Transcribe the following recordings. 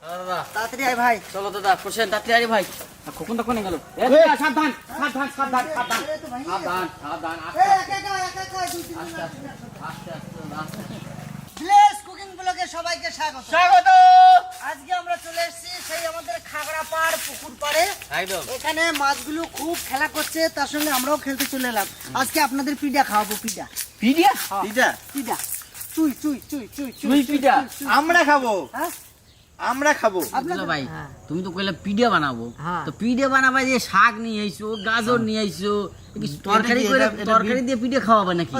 দাদা তাড়াতাড়ি আয় ভাই। চলো দাদা প্রসেন তাড়াতাড়ি ভাই। খোকনটা কোনে গেল? সাবধান সাবধান সাবধান সাবধান সাবধান সাবধান আস্তে আস্তে। আস্তে আস্তে আস্তে। ভিলেজ কুকিং ব্লগে সবাইকে স্বাগত। স্বাগত! আজকে আমরা চলে এসেছি সেই আমাদের খাগড়া পুকুর পাড়ে। এখানে মাছগুলো খুব খেলা করছে তার সঙ্গে আমরাও খেলতে চলে এলাম। আজকে আপনাদের পিঠা খাওয়াবো পিঠা। পিডিয়া পিঠা? পিঠা। চুই চুই চুই চুই চুই পিঠা? আমরা খাব? হ্যাঁ? আমরা খাব। ভাই? হ্যাঁ। তুমি তো কইলে পিডিয়া বানাবো। হ্যাঁ। তো পিডিয়া বানাবা যে শাক নিয়ে আইছো গাজর নিয়ে আইছো তরকারি করে তরকারি দিয়ে পিডিয়া খাওয়াবে নাকি?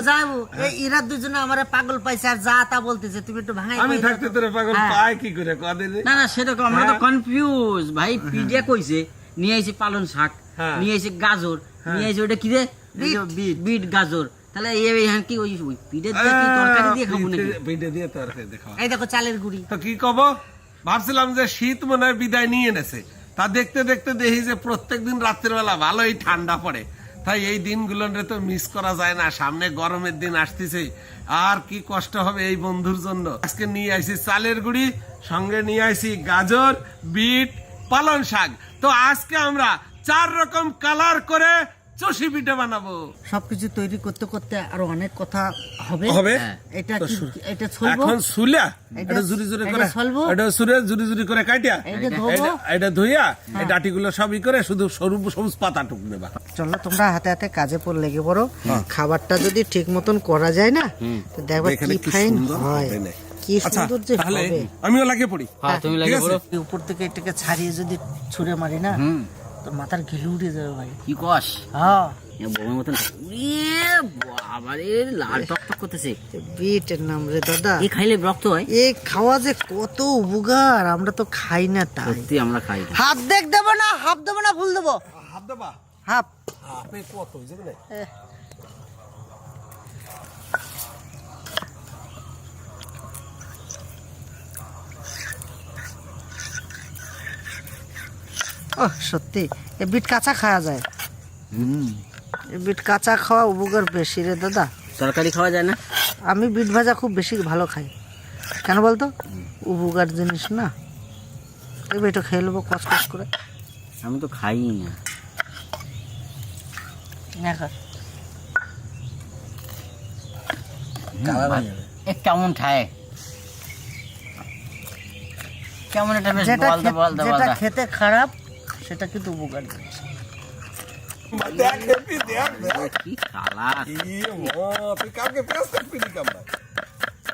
এরা দুজনে আমার পাগল পাইছে আর যা তা বলতেছে তুমি একটু ভাঙাই আমি থাকতে। তোরা পাগল হ্যাঁ। পায় কি করে? কদিন না না আমরা তো হ্যাঁ। কনফিউজ ভাই পিডিয়া কইছে নিয়ে আইছে পালন শাক হ্যাঁ। নিয়ে আইছে গাজর নিয়ে আইছে ওটা কি রে? বিট। বিট গাজর। তাহলে এই এই হ্যাঁ কি ওই পিঠে দিয়ে কি তরকারি দিয়ে খাব নাকি? পিঠে দিয়ে তরকারি দিয়ে এই দেখো চালের গুড়ি। তো কি কব? ভাবছিলাম যে শীত মনে হয় বিদায় নিয়ে এনেছে তা দেখতে দেখতে দেখি যে প্রত্যেকদিন রাত্রের বেলা ভালোই ঠান্ডা পড়ে। তাই এই দিনগুলো তো মিস করা যায় না। সামনে গরমের দিন আসতেছে। আর কি কষ্ট হবে এই বন্ধুর জন্য। আজকে নিয়ে আইছি চালের গুঁড়ি, সঙ্গে নিয়ে আইছি গাজর, বিট, পালং শাক। তো আজকে আমরা চার রকম কালার করে চষি পিঠে বানাবো। সবকিছু তৈরি করতে করতে আরও অনেক কথা হবে। হবে? হ্যাঁ। এটা কি এটা ছলবো? এখন সুলা এটা- জুরি জুরি করে ছলবো? এটা সুরে জুরি জুরি করে কাটিয়া। ধোবো? এটা- ধুইয়া এই ডাটিগুলো সবই করে শুধু সরু সবুজ পাতা টুক নেবা চলো তোমরা হাতে হাতে কাজে পর লেগে পড়ো। খাবারটা যদি ঠিক মতন করা যায় না তো দেখবা এখানে কি ফাইন হয়। কি আচ্ছা সুন্দর যে হবে। আমিও লাগিয়ে পড়ি। হ্যাঁ তুমি লাগে এই উপর থেকে এটাকে ছাড়িয়ে যদি ছুঁড়ে মারি না হুম তো মাথার ঘিলু উঠে যাবে ভাই। কি কস? হ্যাঁ। বোমের মতন উড়িয়ে লাল টক টক করতেছে। বিটের নাম রে দাদা। এ খাইলে রক্ত হয়? এ খাওয়া যে কত উপকার আমরা তো খাই না তাই। সত্যি আমরা খাই না। হাফ দেখ দেবো না হাফ দেবো না ফুল দেবো। হাফ দেবা? হাফ। হাফে কত হয়েছে ও সত্যি। এ বিট কাঁচা খাওয়া যায়? এ বিট কাঁচা খাওয়া উপকার বেশি রে দাদা। তরকারি খাওয়া যায় না? আমি বিট ভাজা খুব বেশি ভালো খাই। কেন বলতো? উপকার জিনিস না। এই বেটো খেয়ে নেব কচকচ করে। আমি তো খাই না। কেমন খায় কেমন এটা বেশ খেতে খারাপ সেটা কিন্তু উপকার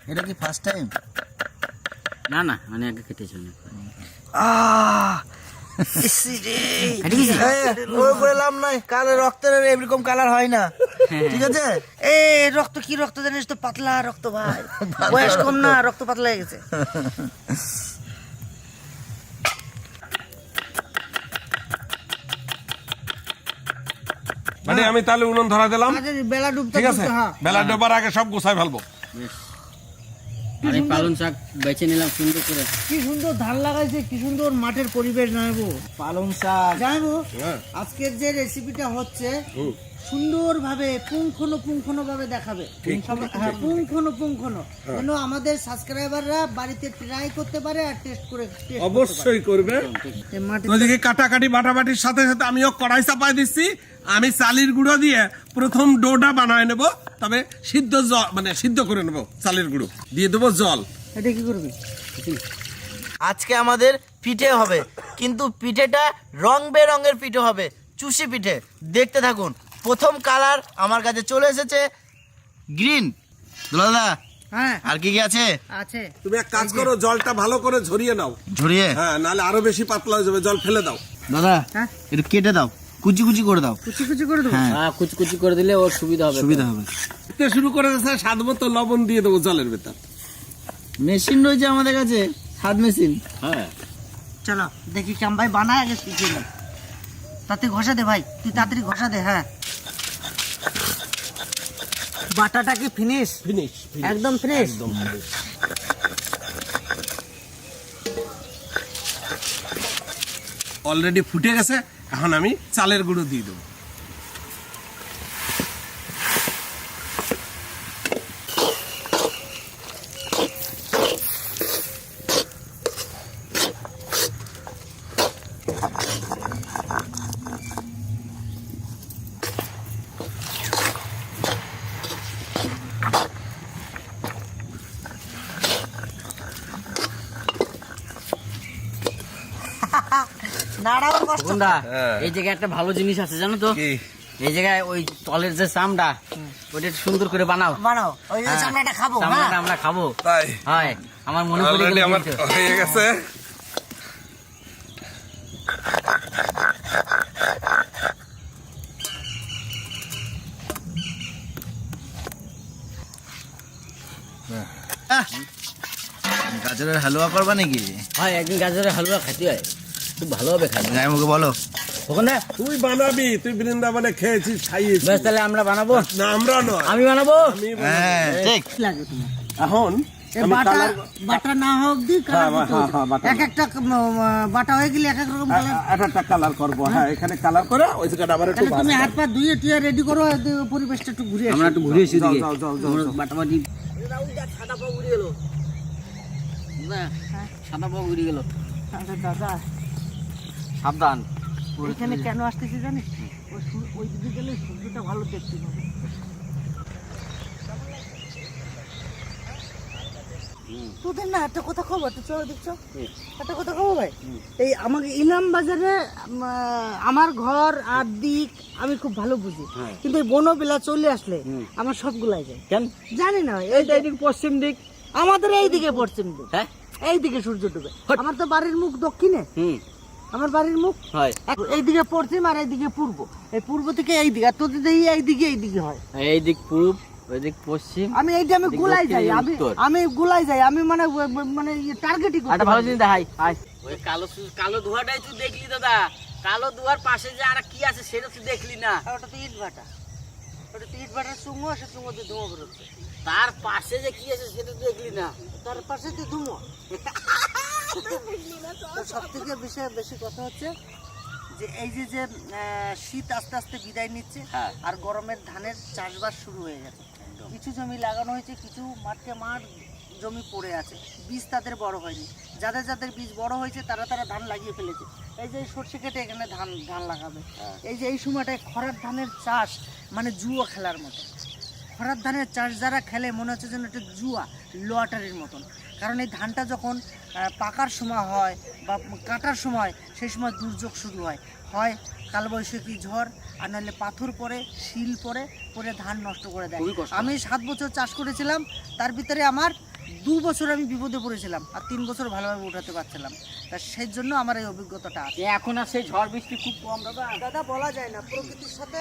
এটা কি ফার্স্ট টাইম না না মানে আগে খেতে চলে আহ ইসি রে। নাই। কালে রক্তের এরকম কালার হয় না। ঠিক আছে? এ রক্ত কি রক্ত জানিস তো? পাতলা রক্ত ভাই। বয়স কম না রক্ত পাতলা হয়ে গেছে। মানে আমি তাহলে উনুন ধরা দিলাম। আগে বেলা ডুবতে ঠিক আছে? হ্যাঁ। বেলা ডোবার আগে সব গোছাই ফেলব। আর পালন শাক বেছে নিলাম সুন্দর করে। কি সুন্দর ধান লাগাইছে কি সুন্দর মাঠের পরিবেশ জানাব পালং শাক। জানাব হ্যাঁ। আজকের যে রেসিপিটা হচ্ছে সুন্দর ভাবে পুঙ্খানো পুঙ্খানো ভাবে দেখাবে সবাই- হ্যাঁ পুঙ্খানো পুঙ্খানো। যেন আমাদের সাবস্ক্রাইবাররা বাড়িতে ট্রাই করতে পারে আর টেস্ট করে অবশ্যই করবে। পারে। এই মাটি ওইদিকে কাটাকাটি বাটাবাটির সাথে সাথে আমিও কড়াই চাপাই দিচ্ছি। আমি চালির গুঁড়ো দিয়ে প্রথম ডোটা বানায় নেব তবে সিদ্ধ জল মানে সিদ্ধ করে নেব চালের গুঁড়ো। দিয়ে দেবো জল। এটা কি করবি? আজকে আমাদের পিঠে হবে কিন্তু পিঠেটা রং বেরঙের পিঠে হবে চুষি পিঠে। দেখতে থাকুন। প্রথম কালার আমার কাছে চলে এসেছে গ্রিন। দাদা হ্যাঁ। আর কি কি আছে? আছে। তুমি এক কাজ করো জলটা ভালো করে ঝরিয়ে নাও। ঝরিয়ে? হ্যাঁ নাহলে আরও বেশি পাতলা হয়ে যাবে জল ফেলে দাও। দাদা হ্যাঁ। একটু কেটে দাও কুচি কুচি করে দাও। কুচি কুচি করে দেবো? হ্যাঁ। হ্যাঁ কুচি কুচি করে দিলে ওর সুবিধা হবে। সুবিধা হবে। দিতে শুরু করে দিয়েছে স্বাদ মতো লবণ দিয়ে দেবো জলের ভেতর। মেশিন রয়েছে আমাদের কাছে হাত মেশিন। হ্যাঁ। চলো দেখি কেম ভাই বানায় আগে তাতে ঘষা দে ভাই। তুই তাড়াতাড়ি ঘষা দে হ্যাঁ। বাটাটা কি ফিনিশ ফিনিশ একদম ফ্রেশ অলরেডি ফুটে গেছে এখন আমি চালের গুঁড়ো দিয়ে দেবো। খোকনদা হ্যাঁ। এই জায়গায় একটা ভালো জিনিস আছে জানো তো? এই জায়গায় ওই তলের যে চামড়া ওটা সুন্দর করে বানাও। বানাও। ওই হ্যাঁ। চামড়াটা খাব চামড়াটা হ্যাঁ আমরা খাব। হয় আমার মনে পড়ে গেল আমার হয়ে গেছে। গাজরের হালুয়া করবা নাকি? হয় একদিন গাজরের হালুয়া খেতে হয়। খুব ভালো হবে খাবে গায়ে মুখে বলো। ওখানে তুই বানাবি তুই বৃন্দাবনে খেয়েছিস খাইয়েছিস। বেশ তাহলে আমরা বানাবো। না আমরা নয়। আমি বানাবো? আমি হ্যাঁ ঠিক। লাগে তোমার। এখন বাটা বাটা না হোক দি কালার হ্যাঁ, হ্যাঁ, হ্যাঁ, বাটা এক একটা উম, উম, বাটা হয়ে গেলে এক এক রকম এক একটা কালার করব। হ্যাঁ। এখানে কালার করে ওই জায়গাটা আবার একটু তুমি হাত পা ধুয়ে টুয়ে রেডি করো পরিবেশটা একটু ঘুরে আমরা একটু ঘুরে এসে সাদা পাও উড়ে গেল। সাদা পাও উড়ে গেল। আচ্ছা দাদা। সাবধান। ওইখানে কেন আসতেছি জানিস? ওই দিকে গেলে সূর্যটা ভালো দেখতে পাবে। তোদের না একটা কথা খবর তুই চলো দেখছ? একটা কথা খবর ভাই? এই আমাকে ইলাম বাজারে আমার ঘর আর দিক আমি খুব ভালো বুঝি। কিন্তু এই বনবেলা চলে আসলে আমার সবগুলাই যায়। কেন? জানি না এই এদিক পশ্চিম দিক। আমাদের এই দিকে পশ্চিম দিক। হ্যাঁ। এই দিকে সূর্য ডুবে। আমার তো বাড়ির মুখ দক্ষিণে। আমার বাড়ির মুখ? হয়। এইদিকে পশ্চিম আর এইদিকে পূর্ব। এই পূর্ব থেকে এই দিকে আর তোদের দেখি এইদিকে এইদিকে হয়। এই দিক পূর্ব ওই দিক পশ্চিম আমি এইটা আমি গুলাই যাই আমি আমি গুলাই যাই আমি মানে মানে টার্গেটই একটা ভালো জিনিস দেখাই আয়। ওই কালো কালো ধোয়াটাই তুই দেখলি দাদা। কালো ধোয়ার পাশে যে আর কি আছে সেটা তুই দেখলি না। ওটা তো ইট ভাটা। ওটা তো ইট ভাটার চুমো সে চুমোতে ধুমো বেরোচ্ছে। তার পাশে যে কি আছে সেটা তুই দেখলি না। তার পাশে তো ধুমো সব থেকে বেশি বেশি কথা হচ্ছে যে এই যে যে শীত আস্তে আস্তে বিদায় নিচ্ছে হ্যাঁ। আর গরমের ধানের চাষবাস শুরু হয়ে গেছে। কিছু জমি লাগানো হয়েছে কিছু মাঠকে মাঠ জমি পড়ে আছে। বীজ তাদের বড় হয়নি। যাদের যাদের বীজ বড় হয়েছে তারা তারা ধান লাগিয়ে ফেলেছে। এই যে সর্ষে কেটে এখানে ধান ধান লাগাবে। এই যে এই সময়টায় খরার ধানের চাষ মানে জুয়া খেলার মতো। খরার ধানের চাষ যারা খেলে মনে হচ্ছে যেন একটা জুয়া লোয়াটারির মতন। কারণ এই ধানটা যখন পাকার সময় হয় বা কাটার সময় সেই সময় দুর্যোগ শুরু হয়। হয় কালবৈশাখী ঝড় আর নাহলে পাথর পরে শিল পরে পরে ধান নষ্ট করে দেয়। আমি সাত বছর চাষ করেছিলাম তার ভিতরে আমার দু বছর আমি বিপদে পড়েছিলাম আর তিন বছর ভালোভাবে উঠাতে পারছিলাম। তা সেই জন্য আমার এই অভিজ্ঞতাটা আছে। এখন আর সেই ঝড় বৃষ্টি খুব কম দাদা। দাদা বলা যায় না প্রকৃতির সাথে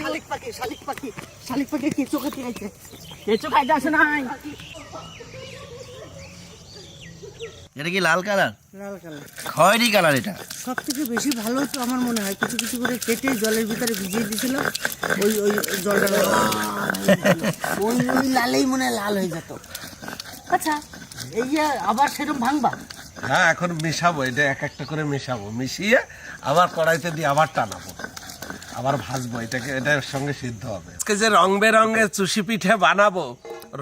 শালিক পাখি শালিক পাখি শালিক পাখি কেঁচো খাইতে আসে নাই। এটা কি লাল কালার? লাল কালার। খয়েরি কালার এটা। সব থেকে বেশি ভালো তো আমার মনে হয়। কিছু কিছু করে কেটে জলের ভিতরে ভিজিয়ে দিয়েছিল। ওই ওই জলটা ওই ওই লালেই মনে হয় লাল হয়ে যেত। আচ্ছা এই আবার সেরকম ভাঙবা? হ্যাঁ এখন মিশাবো এটা এক একটা করে মিশাবো। মিশিয়ে আবার কড়াইতে দিয়ে আবার টানাবো। আবার ভাজবো, এটাকে, এটার সঙ্গে সিদ্ধ হবে। আজকে যে রং চুষি পিঠে বানাবো,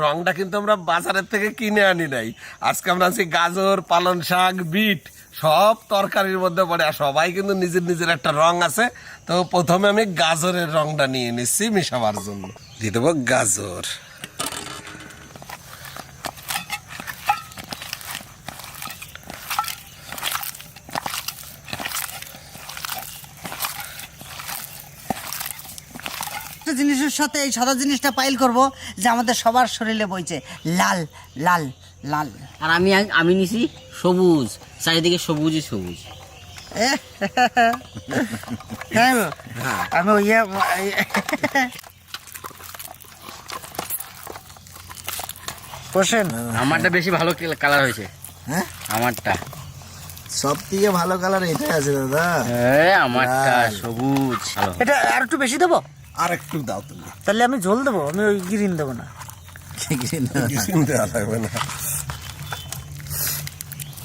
রংটা কিন্তু আমরা বাজারের থেকে কিনে আনি নাই। আজকে আমরা আছি গাজর পালন শাক, বিট, সব তরকারির মধ্যে পড়ে। আর সবাই কিন্তু নিজের নিজের একটা রং আছে। তো প্রথমে আমি গাজরের রংটা নিয়ে নিচ্ছি মিশাবার জন্য। দিয়ে দেবো গাজর একটা জিনিসের সাথে এই সাদা জিনিসটা পাইল করব যে আমাদের সবার শরীরে বইছে। লাল লাল লাল। আর আমি আমি নিছি সবুজ চারিদিকে সবুজই সবুজ। হ্যাঁ আমি ইয়ে, আমারটা বেশি ভালো কালার হয়েছে। হ্যাঁ? আমারটা। সব থেকে ভালো কালার এটা আছে দাদা। হ্যাঁ আমারটা সবুজ এটা আর একটু বেশি দেবো? আর একটু দাও তুমি। তাহলে আমি ঝোল দেবো? আমি ওই গ্রিন দেবো না। কিছুই দেওয়া লাগবে না।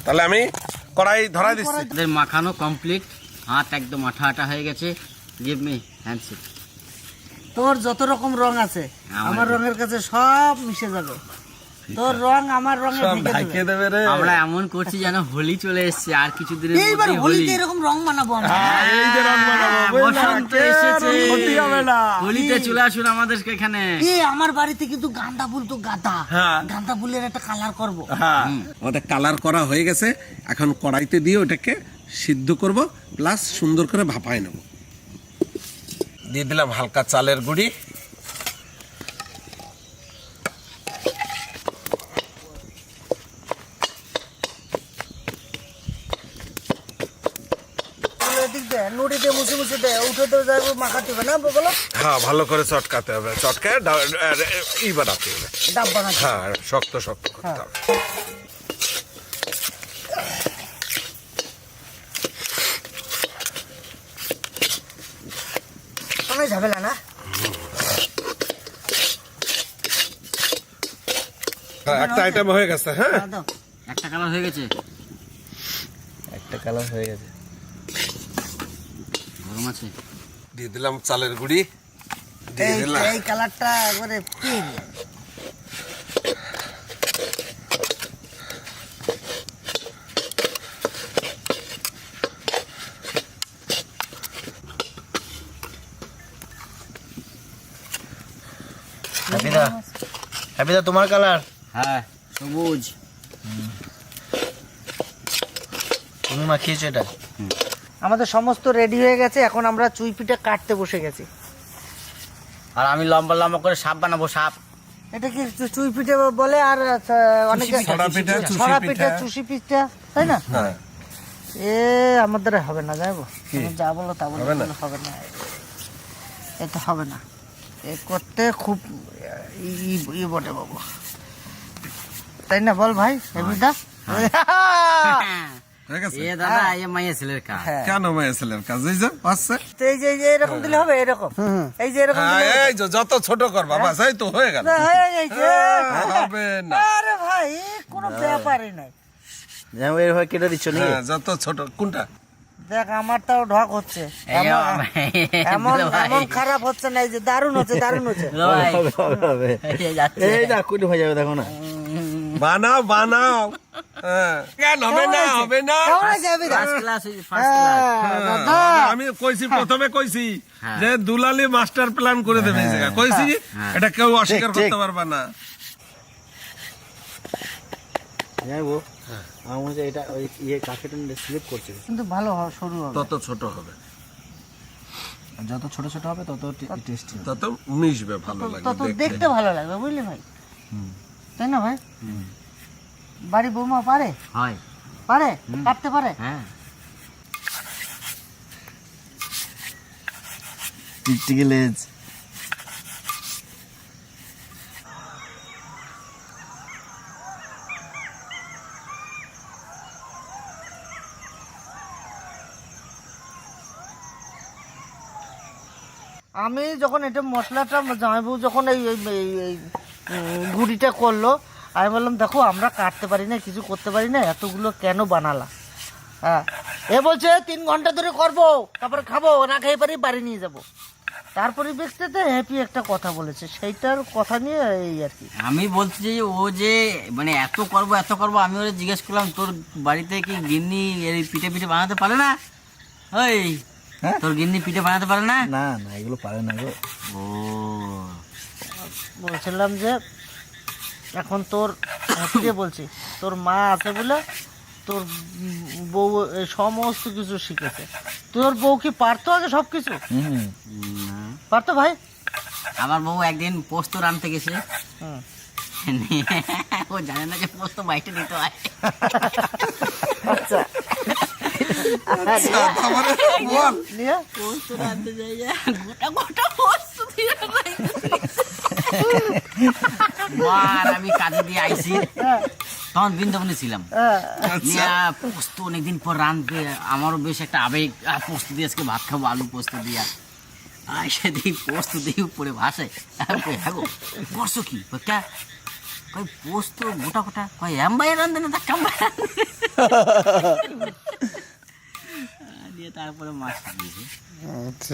তাহলে আমি কড়াই ধরাই দিচ্ছি। মাখানো কমপ্লিট হাত একদম আঠা আঠা হয়ে গেছে। গিভ মি হ্যান্ডশেক তোর যত রকম রং আছে আমার- আমার রঙের কাছে সব মিশে যাবে। তোর রং আমার রঙে ঢেকে দেবে। রে। আমরা এমন করছি যেন হোলি চলে এসেছে আর কিছুদিনের এইবার হোলিতে এরকম রং বানাবো আমরা। হ্যাঁ, এই যে রং বানাবো, বসন্ত এসেছে। ক্ষতি হবে না। হোলিতে চলে আসুন আমাদের এখানে। আমার বাড়িতে কিন্তু গাঁদা ফুল তো গাঁদা। হ্যাঁ। গাঁদা ফুলের একটা কালার করব। হ্যাঁ। ওটা কালার করা হয়ে গেছে। এখন কড়াইতে দিয়ে ওটাকে সিদ্ধ করব প্লাস সুন্দর করে ভাপায় নেব। দিয়ে দিলাম হালকা চালের গুঁড়ি এদিক দে নুড়িতে মুছে মুছে দে উঠে তো যাব মাখাতে হবে না বলো। হ্যাঁ ভালো করে চটকাতে হবে। চটকায় ই বানাতে হবে। ডাব বানাতে হ্যাঁ শক্ত শক্ত করতে হবে। অনেক ঝামেলা না? হ্যাঁ, একটা আইটেম হয়ে গেছে হ্যাঁ? একটা কালার হয়ে গেছে। একটা কালার হয়ে গেছে। গরম আছে। দিয়ে দিলাম চালের গুঁড়ি দিয়ে দিলাম। এই কালারটা একবারে পিঙ্ক হ্যাপিদা হ্যাপিদা তোমার কালার? হ্যাঁ সবুজ। তুমি মাখিয়েছো এটা? আমাদের সমস্ত রেডি হয়ে গেছে এখন আমরা চুই পিঠে কাটতে বসে গেছি। আর আমি লম্বা লম্বা করে সাপ বানাবো সাপ। এটা কি চুই পিঠে বলে? আর অনেকে ছড়া পিঠা, চুষি পিঠা। পিঠা চুষি পিঠা তাই না? হ্যাঁ। এ আমাদের হবে না যাইবো। যা বলো তা বলো হবে না? এটা হবে না। এ করতে খুব ই ই বটে বাবু। তাই না বল ভাই হেমিদা হয়ে। এ দাদা এ মাইয়া ছেলের কাজ হ্যাঁ কেন মেয়ে ছেলের কাজ এই যে এই এরকম দিলে হবে এরকম এই যে এরকম হ্যাঁ দিলে হবে। এই যে যত ছোট করবা বাস এই তো হয়ে গেল না, হয়ে হবে না আরে ভাই কোনো ব্যাপারই নাই যেমন এরভাবে কেটে দিচ্ছ নাকি হ্যাঁ যত ছোট কোনটা দেখ আমারটাও ঢক হচ্ছে এমন- এমন খারাপ হচ্ছে না এই যে দারুণ হচ্ছে দারুণ হচ্ছে এই না হয়ে যাবে দেখো না বানাও বানাও। হ্যাঁ। হবে না হবে না। হ্যাঁ, আমি কইছি প্রথমে কইছি হ্যাঁ। যে দুলালি মাস্টার প্ল্যান করে দেবে কইছি হ্যাঁ। এটা কেউ অস্বীকার করতে। পারবে না। আমার এটা ওই ইয়ে কাকেটা স্লিপ করছে। কিন্তু ভালো সরু হবে। তত ছোট হবে। যত ছোট ছোট হবে তত টেস্টি তত মিশবে ভালো তত লাগবে দেখতে। দেখতে ভালো লাগবে বুঝলি ভাই? তাই না ভাই? বাড়ি বৌমা পারে? হয়। পারে? কাটতে পারে? হ্যাঁ। টিকটিকি লেজ আমি যখন এটা মশলাটা জামাইবাবু যখন এই গুঁড়িটা করল। আমি বললাম দেখো আমরা কাটতে পারি না কিছু করতে পারি না এতগুলো কেন বানালা? হ্যাঁ। এ বলছে তিন ঘণ্টা ধরে করব তারপরে খাব না খেয়ে পারি বাড়ি নিয়ে যাব। তার পরিপ্রেক্ষিতে হ্যাপি একটা কথা বলেছে। সেইটার কথা নিয়ে এই আর কি। আমি বলছি যে ও যে মানে এত করব এত করব আমি ওরে জিজ্ঞেস করলাম তোর বাড়িতে কি গিন্নি এই পিঠে পিঠে বানাতে পারে না? ওই হ্যাঁ? তোর গিন্নি পিঠে বানাতে পারে না? না না এগুলো পারে না গো। ও। বলছিলাম যে এখন তোর হ্যাপিকে বলছি তোর মা আছে বলে তোর বউ এই সমস্ত কিছু শিখেছে। তোর বউ কি পারতো আগে সব কিছু পারতো ভাই? আমার বউ একদিন পোস্ত রানতে গেছে। ও জানে না যে পোস্ত বাইটে দিতে হয়। আচ্ছা। নিয়ে? পোস্ত রানতে যাই গোটা গোটা পোস্ত। আমি কাজে দিয়ে আইছি। তখন বৃন্দাবনে ছিলাম। পোস্ত অনেকদিন পর রাঁধবে। আমারও বেশ একটা আবেগ। পোস্ত দিয়ে আজকে ভাত খাব আলু পোস্ত দিয়া। আর সেদিন পোস্ত দিয়ে উপরে ভাসে। আমি কই, হ্যাঁ করছ কি? কই, পোস্ত গোটা গোটা। কই এমবাই রান্ধে না দিয়ে তারপরে মাছ দিয়েছে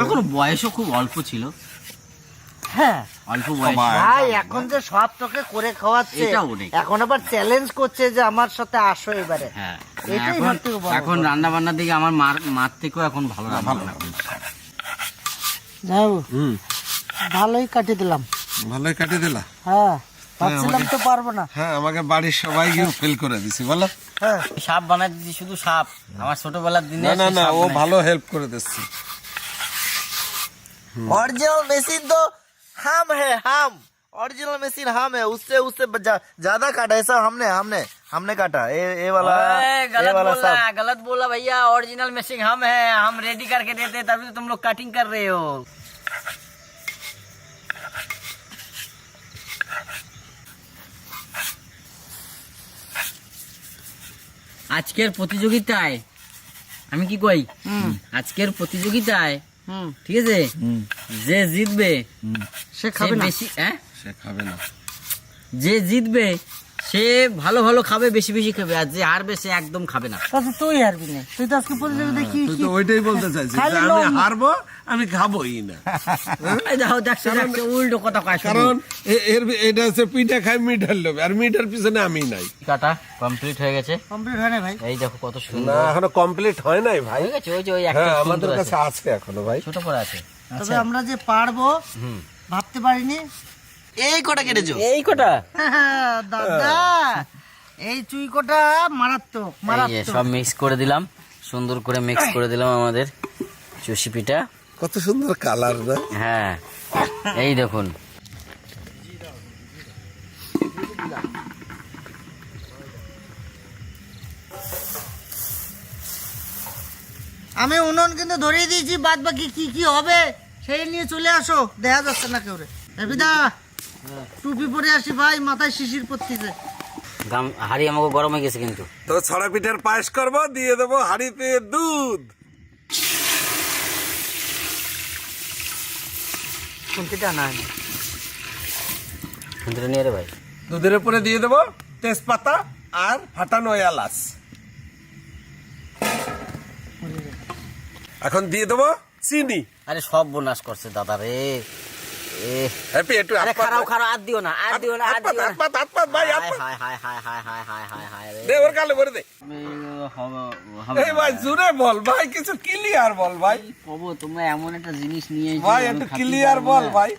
তখন বয়সও খুব অল্প ছিল। হ্যাঁ। এখন যে সব তোকে করে খাওয়াচ্ছে এখন আবার চ্যালেঞ্জ করছে যে আমার সাথে আসো এবারে। হ্যাঁ। এখন রান্না দিকে আমার মার থেকেও এখন ভালো যাও ভালোই কাটিয়ে দিলাম। ভালোই কাটিয়ে দিলা? হ্যাঁ, হ্যাঁ ভাবছিলাম তো পারব না। হ্যাঁ আমাকে বাড়ির সবাই গিয়ে ফেল করে দিছি বলো। হ্যাঁ। সাপ বানাই দিছি শুধু সাপ। আমার ছোটবেলার দিনে না না ও ভালো হেল্প করে দিচ্ছে। অরিজিনাল বেশি তো हम है हम ओरिजिनल मशीन हम है उससे उससे जा- ज्यादा काटा ऐसा हमने हमने हमने काटा ये ये वाला ओए, ये गलत वाला बोला सब गलत बोला भैया ओरिजिनल मशीन हम है हम रेडी करके देते हैं तभी तो तुम लोग कटिंग कर रहे हो আজকের প্রতিযোগিতায় আমি কি কই আজকের প্রতিযোগিতায় হুম ঠিক আছে? যে জিতবে সে সে খাবে না। বেশি হ্যাঁ? সে খাবে না। যে জিতবে সে ভালো ভালো খাবে বেশি বেশি খাবে আর যে হারবে সে একদম খাবে না। তাতে তুই হারবি না। তুই তো আজকে প্রতিযোগিতায় কি তুই তো ওইটাই বলতে চাইছিস যে আমি হারবো আমি খাবোই না। এই দেখো দেখছ দেখছ উল্টো কথা কয় কারণ এর এটা হচ্ছে পিঠা খাই মিঠার লোভ আর মিঠার পিছনে আমি নাই। কাটা কমপ্লিট হয়ে গেছে। কমপ্লিট হয় না ভাই? এই দেখো কত সুন্দর। না এখনও কমপ্লিট হয় নাই ভাই। হয়ে গেছে ওই যে ওই একটা হ্যাঁ আমাদের কাছে আছে এখনও ভাই। ছোট পরে আছে। তবে আমরা যে পারব ভাবতে পারিনি। এই কটা কেটেছো? এই কটা? দাদা এই চুইকোটা মারাত্মক এই যে মারাত্মক। সব মিক্স করে দিলাম সুন্দর করে মিক্স করে দিলাম আমাদের চুষি পিঠা কত সুন্দর কালার না? হ্যাঁ এই দেখুন। আমি উনুন কিন্তু ধরিয়ে দিয়েছি বাদ বাকি কি কি হবে? সেই নিয়ে চলে আসো দেখা যাচ্ছে না কেউ রে। রবিদা টুপি পরে আসি ভাই মাথায় শিশির পড়তেছে গাম হাড়ি আমাকে গরম হয়ে গেছে কিন্তু। তো ছড়া পিঠার পায়েস করব দিয়ে দেবো হাড়িতে দুধ। কোনটা না কিন্তু নিয়ে রে ভাই। দুধের উপরে দিয়ে দেবো তেজপাতা আর ফাটানো এলাচ। এখন দিয়ে দেবো চিনি। আরে সব বোনাস করছে দাদা রে। হ্যাপি একটু আরে খারাও খারাও আর দিও না আর দিও না আর দিও না। হাত পাত, ভাই, হাত হায়। হায় হায় হায় হায় হায় হায় হায় হায় দে ওর গালে ভরে দে। এই ভাই বল ভাই কিছু ক্লিয়ার বল ভাই। কবো তোমরা এমন একটা জিনিস নিয়ে এসেছ, ভাই একটু ক্লিয়ার বল ভাই।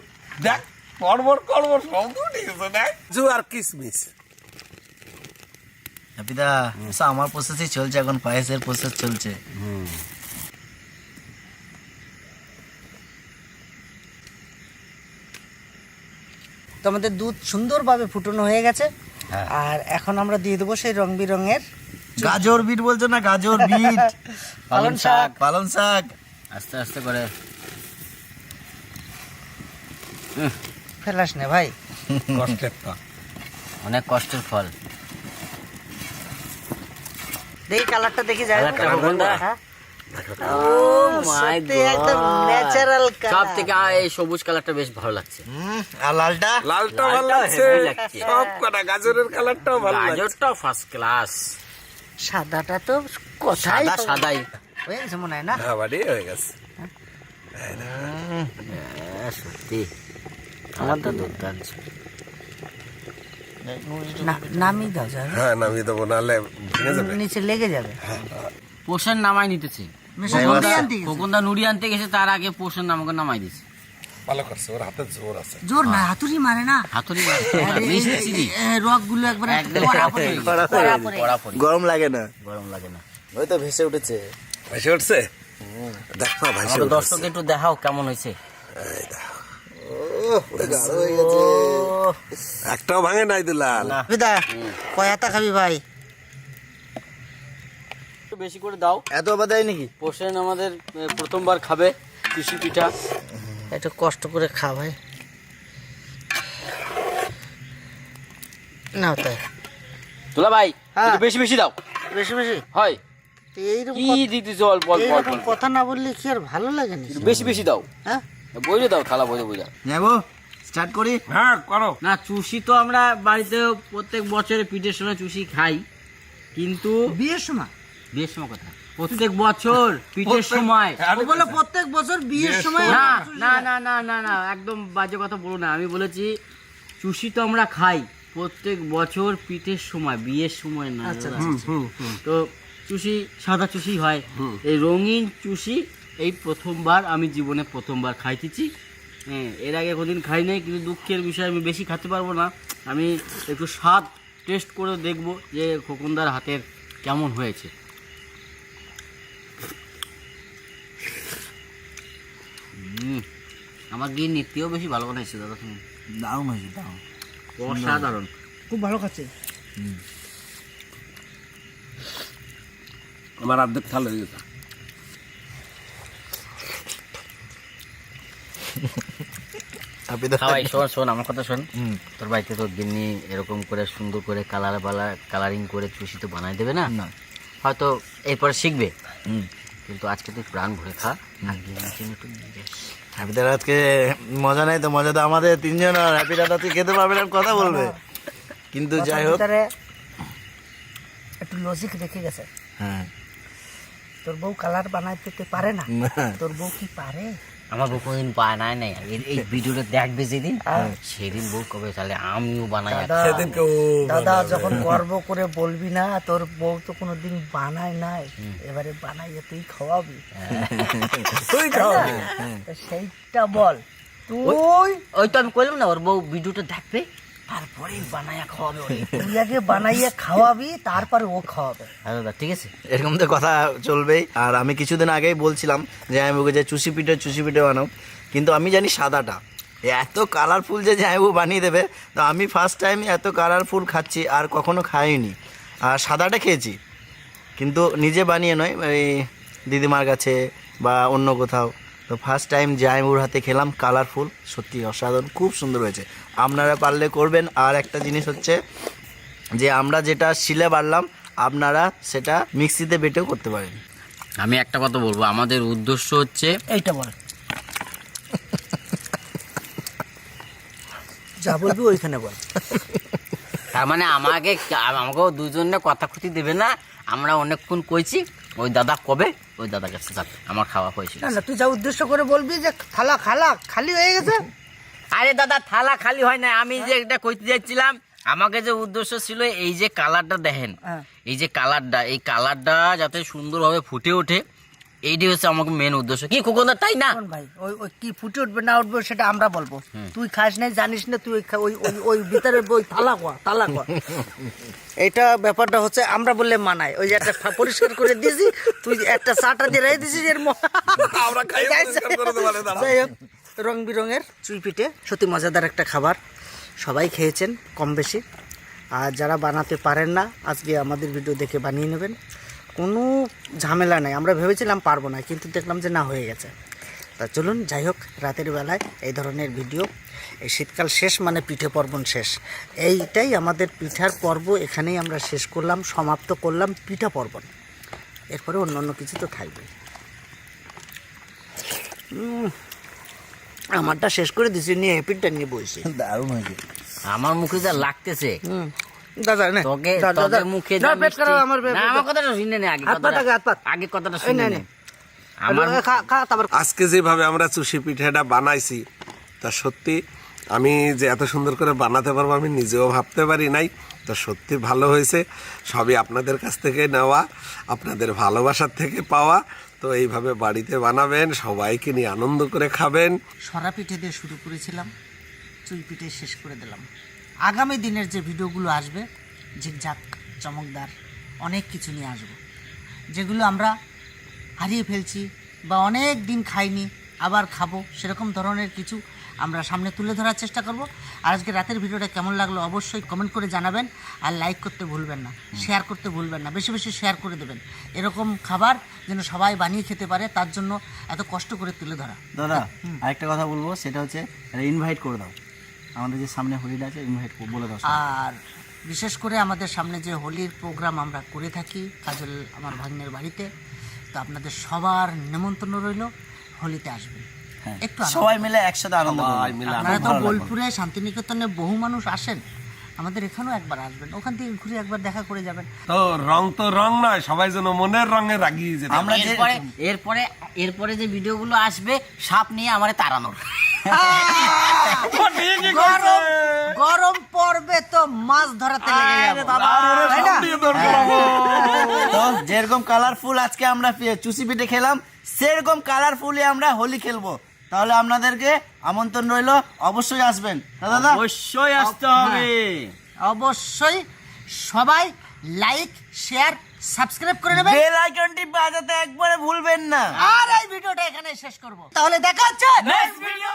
দেখ তো ঠিক আছে দেখ। জু আর কিসমিস হ্যাপিদা আমার প্রসেসই চলছে এখন পায়েসের প্রসেস চলছে। তো আমাদের দুধ সুন্দরভাবে ফুটানো হয়ে গেছে। হ্যাঁ। আর এখন আমরা দিয়ে দেবো সেই রং বেরঙের গাজর বিট বলছো না গাজর বিট। পালং শাক। পালং শাক। আস্তে আস্তে করে। ফেলাস না ভাই। কষ্টের তো অনেক কষ্টের ফল। দেখি কালারটা দেখি। যায় কালারটা কোনটা? ও মাই সত্যি একদম ন্যাচারাল সব থেকে এই সবুজ কালারটা বেশ ভালো লাগছে। হুম, আর লালটা? লালটা ভালো লাগছে। সব কটা গাজরের কালারটাও ভালো লাগছে। গাজরটা ফার্স্ট ক্লাস সাদাটা তো কোথায় সাদা সাদাই। হয়ে গেছে মনে হয় না? হ্যাঁ বাড়ি হয়ে গেছে। হ্যাঁ, সত্যি। কালারটা দুর্দান্ত না- নামিয়ে দাও হ্যাঁ নামিয়ে দেবো নাহলে নিচে লেগে যাবে। পোষণ নামাই নিতেছে। মিশন নুড়ি আনতে গেছে। খোকনদা নুড়ি আনতে গেছে তার আগে পোষণ আমাকে নামাই দিছে ভালো করছে ওর হাতে জোর আছে। জোর না হাতুড়ি মারে না। হাতুড়ি রকগুলো একবার গরম লাগে না। গরম লাগে না। ওই তো ভেসে উঠেছে। ভাইসে উঠছে? দেখো দর্শক একটু দেখাও কেমন হয়েছে। একটাও ভাঙে নাই। বিদা কয়াতা খাবি ভাই? একটু বেশি করে দাও। এত বাদাই নাকি পোষণ আমাদের প্রথমবার খাবে কৃষি পিঠা। একটু কষ্ট করে খা ভাই। না তাই। তোলা ভাই হ্যাঁ। একটু বেশি বেশি দাও। বেশি বেশি? হয়। কি দিতেছ অল্প অল্প অল্প কথা না বললে কি আর ভালো লাগে না? বেশি বেশি দাও। হ্যাঁ? বইলে দাও থালা বইলে বইলে যাব স্টার্ট করি? হ্যাঁ করো। না চুষি তো আমরা বাড়িতে প্রত্যেক বছরে পিঠের সময় চুষি খাই। কিন্তু বিয়ের সময়? বিয়ের সময় কথা। প্রত্যেক বছর পিঠের সময়। ও বলে প্রত্যেক বছর বিয়ের সময় না না না না না না একদম বাজে কথা বলো না। আমি বলেছি চুষি তো আমরা খাই। প্রত্যেক বছর পিঠের সময় বিয়ের সময় না। তো চুষি সাদা চুষি হয়। এই রঙিন চুষি এই প্রথমবার আমি জীবনে প্রথমবার খাইতেছি। হ্যাঁ এর আগে কোনদিন খাই নাই কিন্তু দুঃখের বিষয় আমি বেশি খেতে পারব না। আমি একটু স্বাদ টেস্ট করে দেখব যে খোকনদার হাতের কেমন হয়েছে। আমার গিয়ে নিত্যেও বেশি ভালো বানাইছে দাদা তুমি। দারুণ হয়েছে দারুণ। অসাধারণ। খুব ভালো খাচ্ছে। আমার অর্ধেক থাল হয়ে গেছে। খাওয়াই শোন শোন আমার কথা শোন। হুম। তোর বাড়িতে তো দিনই এরকম করে সুন্দর করে কালার বালা কালারিং করে চুষি তো বানাই দেবে না? না। হয়তো এরপরে শিখবে। হুম। কিন্তু আজকে তুই প্রাণ ভরে খা। আজকে মজা নেই তো মজা তো আমাদের তিনজন আর হ্যাপি দাদা তুই খেতে পারবে না কথা বলবে। কিন্তু যাই হোক। একটু লজিক রেখে গেছে। হ্যাঁ। তোর বউ কালার বানাইতে পারে না। তোর বউ কি পারে? আমার বউ কোনদিন বানায় নাই আর এই- ভিডিওটা দেখবে যেদিন সেদিন বউ কবে তাহলে আমিও বানাই দাদা যখন গর্ব করে বলবি না তোর বউ তো কোনোদিন বানায় নাই। এবারে বানাইয়ে তুই খাওয়াবি। তুই খাওয়াবি। সেইটা বল। তুই ওই তো আমি কইলাম না ওর বউ ভিডিওটা দেখবে। তারপরেই বানায়া খাওয়াবে তুই আগে বানাইয়ে খাওয়াবি তারপরে ও খাওয়াবে। হ্যাঁ দাদা ঠিক আছে। এরকম তো কথা চলবেই। আর আমি কিছুদিন আগেই বলছিলাম যে আমি ওকে যে চুষি পিঠে চুষি পিঠে বানাও। কিন্তু আমি জানি সাদাটা। এত কালারফুল যে জামাইবু বানিয়ে দেবে তো আমি ফার্স্ট টাইম এত কালারফুল খাচ্ছি আর কখনো খাইনি। আর সাদাটা খেয়েছি। কিন্তু নিজে বানিয়ে নয় এই দিদিমার কাছে বা অন্য কোথাও। তো ফার্স্ট টাইম জাইমুর হাতে খেলাম কালারফুল সত্যি অসাধারণ খুব সুন্দর হয়েছে। আপনারা পারলে করবেন। আর একটা জিনিস হচ্ছে যে আমরা যেটা শিলে বাড়লাম আপনারা সেটা মিক্সিতে বেটেও করতে পারেন। আমি একটা কথা বলব আমাদের উদ্দেশ্য হচ্ছে এইটা বল। যা বলবি ওইখানে বল। তার মানে আমাকে আমাকেও দুজনে কথা খুঁটি দেবে না আমরা অনেকক্ষণ কইছি। ওই দাদা কবে? ওই দাদা কাছে যাবে আমার খাওয়া হয়েছিল না না তুই যা উদ্দেশ্য করে বলবি যে থালা খালা খালি হয়ে গেছে? আরে দাদা থালা খালি হয় না আমি যে এটা কইতে যাচ্ছিলাম আমাকে যে উদ্দেশ্য ছিল এই যে কালারটা দেখেন হ্যাঁ। এই যে কালারটা এই কালারটা যাতে সুন্দরভাবে ফুটে ওঠে এইটাই হচ্ছে আমাকে মেন উদ্দেশ্য। কি কোকোদা তাই না? ভাই ওই ওই কি ফুটে উঠবে না উঠবে সেটা আমরা বলব। তুই খাস নাই জানিস না তুই ওই খা- ওই ওই ওই ভিতরে ওই থালা কোয়া থালা কোয়া এটা ব্যাপারটা হচ্ছে আমরা বললে মানাই ওই যে একটা পরিষ্কার করে দিয়েছি তুই একটা চাটা দিয়ে রেখে দিয়েছিস এর আমরা খাই যাই হোক। রং বিরঙের চুই পিঠে সত্যি মজাদার একটা খাবার। সবাই খেয়েছেন কম বেশি। আর যারা বানাতে পারেন না আজকে আমাদের ভিডিও দেখে বানিয়ে নেবেন। কোনো ঝামেলা নাই আমরা ভেবেছিলাম পারব না কিন্তু দেখলাম যে না হয়ে গেছে। তা চলুন যাই হোক রাতের বেলায় এই ধরনের ভিডিও এই শীতকাল শেষ মানে পিঠে পর্বণ শেষ। এইটাই আমাদের পিঠার পর্ব এখানেই আমরা শেষ করলাম সমাপ্ত করলাম পিঠা পর্বণ। এরপরে অন্য অন্য কিছু তো থাকবেই উম, আমারটা শেষ করে দিছি নিয়ে এপিটটা নিয়ে বসছি দারুণ হয়েছে। আমার মুখে যা লাগতেছে। হুম। দাদা নে। তোকে তোকে মুখে না, পেট খারাপ আমার না, আমার কথাটা শুনে নে আগে কথাটা- আগে, হাত পাত। আগে কথাটা শুনে নে, নে। নে। আমার আরে, খা খা তারপর আজকে যেভাবে আমরা চুষি পিঠাটা বানাইছি তা সত্যি আমি যে এত সুন্দর করে বানাতে পারব আমি নিজেও ভাবতে পারি নাই। তা সত্যি ভালো হয়েছে। সবই আপনাদের কাছ থেকে নেওয়া আপনাদের ভালোবাসার থেকে পাওয়া। তো এইভাবে বাড়িতে বানাবেন সবাইকে নিয়ে আনন্দ করে খাবেন। সরা পিঠে দিয়ে শুরু করেছিলাম চুই পিঠে শেষ করে দিলাম। আগামী দিনের যে ভিডিওগুলো আসবে ঝিকঝাক চমকদার অনেক কিছু নিয়ে আসব। যেগুলো আমরা হারিয়ে ফেলছি বা অনেক দিন খাইনি আবার খাব সেরকম ধরনের কিছু আমরা সামনে তুলে ধরার চেষ্টা করব। আর আজকে রাতের ভিডিওটা কেমন লাগল অবশ্যই কমেন্ট করে জানাবেন আর লাইক করতে ভুলবেন না শেয়ার করতে ভুলবেন না বেশি বেশি শেয়ার করে দেবেন। এরকম খাবার যেন সবাই বানিয়ে খেতে পারে তার জন্য এত কষ্ট করে তুলে ধরা। দাদা আরেকটা কথা বলব সেটা হচ্ছে ইনভাইট করে দাও। আমাদের যে সামনে হোলিটা আছে ইনভাইট বলে দাও আর বিশেষ করে আমাদের সামনে যে হোলির প্রোগ্রাম আমরা করে থাকি কাজল আমার ভাগ্নের বাড়িতে তো আপনাদের সবার নিমন্ত্রণ রইল হোলিতে আসবেন। একটু সবাই মিলে একসাথে আনন্দ আপনারা তো বোলপুরে শান্তিনিকেতনে বহু মানুষ আসেন। আমাদের এখানেও একবার আসবেন। ওখান থেকে ঘুরে একবার দেখা করে যাবেন। তো রং তো রং নয় সবাই যেন মনের রঙে রাগিয়ে যেতে আমরা যে এরপরে এরপরে এরপরে যে ভিডিওগুলো আসবে সাপ নিয়ে আমারে তাড়ানোর। গরম গরম পড়বে তো মাছ ধরাতে তো যেরকম কালারফুল আজকে আমরা পি- চুষি পিঠে খেলাম সেরকম কালারফুলি আমরা হোলি খেলব। তাহলে আপনাদেরকে আমন্ত্রণ রইল অবশ্যই আসবেন। দাদা? অবশ্যই আসতে হবে। অবশ্যই সবাই লাইক শেয়ার সাবস্ক্রাইব করে নেবেন। বেল আইকনটি বাজাতে একবারে ভুলবেন না। আর এই ভিডিওটা এখানে শেষ করব। তাহলে দেখা হচ্ছে নেক্সট ভিডিও